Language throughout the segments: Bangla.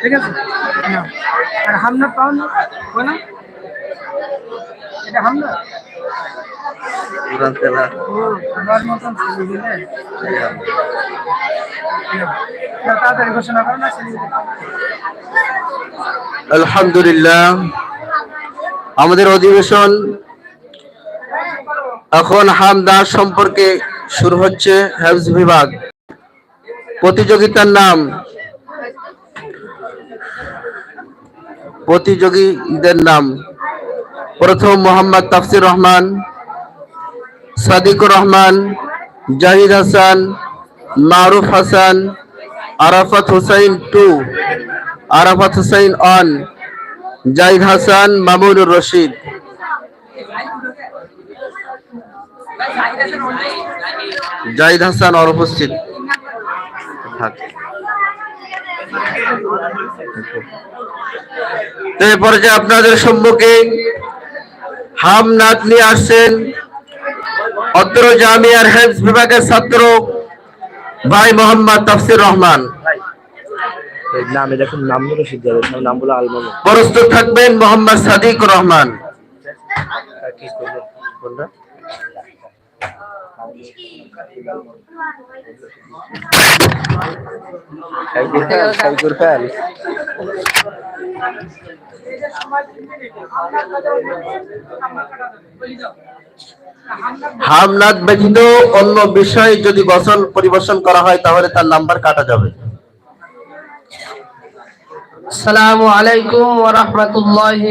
ঠিক আছে? না আর হামনা পাও না? হয় না? এটা হামনা? উড়ান তেলা। ও আমার মতন ছেলে দিলে? তাড়াতাড়ি ঘোষণা করো না ছেলে আলহামদুলিল্লাহ। আমাদের অধিবেশন এখন হামদার সম্পর্কে শুরু হচ্ছে হেলথ বিভাগ। প্রতিযোগিতার নাম প্রতিযোগীদের নাম প্রথম মোহাম্মদ তাফসির রহমান, সাদিকুর রহমান, জাহিদ হাসান, মারুফ হাসান, আরাফাত হুসাইন টু, আরাফাত হুসাইন অন জাহিদ হাসান, মামুনুর রশিদ জাহিদ হাসান অনুপস্থিত থাক। তো এই পর্যায়ে আপনাদের সম্মুখে হামনাথ নিয়ে আসছেন অত্র জামিয়ার হেলথ বিভাগের ছাত্র ভাই মোহাম্মদ তাফসির রহমান। নামে দেখুন নামগুলো সিদ্ধ হবে নামগুলো আলমানো প্রস্তুত থাকবেন মোহাম্মদ সাদিক রহমান। করব কোনটা? হামনাথ ব্যতীত অন্য বিষয়ে যদি গসল পরিবেশন করা হয়, তাহলে তার নাম্বার কাটা যাবে। আসসালামু আলাইকুম রাহমাতুল্লাহি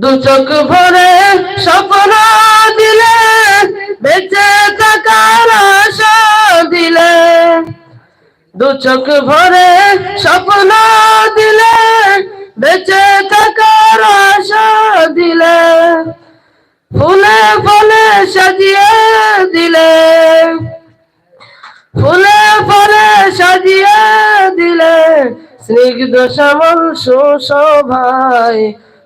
দু চোখ ভরে স্বপ্ন দিলে, বেঁচে থাকার দিলে। দু চোখ ভরে স্বপ্ন দিলে, বেঁচে থাকার দিলে। ফুলে ফলে সাজিয়ে দিলে। ফুলে ফলে সাজিয়ে দিলে। স্নিগ্ধ শ্যামল সুশোভায়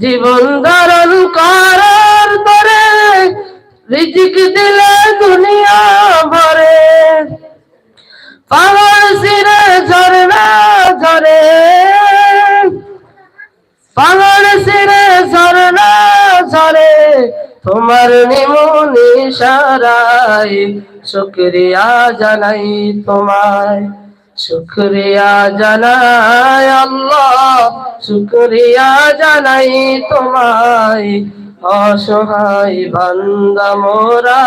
জীবন ধারণ করার পরে রিজিক দিলে দুনিয়া ভরে। পাহাড় সিরে ঝরনা ঝরে। পাহাড় সিরে ঝরনা ঝরে। তোমার নিমনি সারাই শুক্রিয়া জানাই তোমায়। শুক্রিয়া জানাই আল্লাহ, শুক্রিয়া জানাই তোমায়। অসহায় বান্দা মোরা,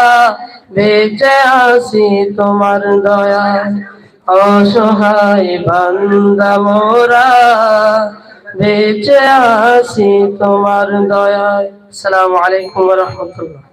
বেঁচে আসি তোমার দয়া অসহায় বান্দা মোরা, বেঁচে আসি তোমার দয়ায়। আসসালামু আলাইকুম রহমতুল্লাহ।